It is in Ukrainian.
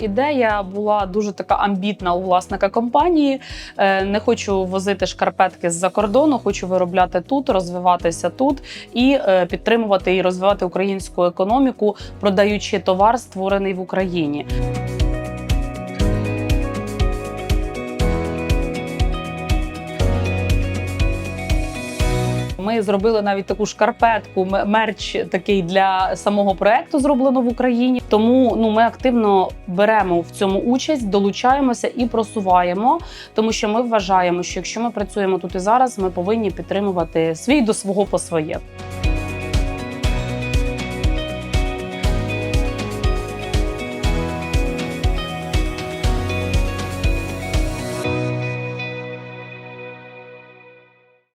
Ідея була дуже така амбітна у власника компанії. Е, Не хочу возити шкарпетки з-за кордону, хочу виробляти тут, розвиватися тут і е, підтримувати і розвивати українську економіку, продаючи товар, створений в Україні. Ми зробили навіть таку шкарпетку, мерч такий для самого проекту зроблено в Україні. Тому ну ми активно беремо в цьому участь, долучаємося і просуваємо, тому що ми вважаємо, що якщо ми працюємо тут і зараз, ми повинні підтримувати свій до свого по своє.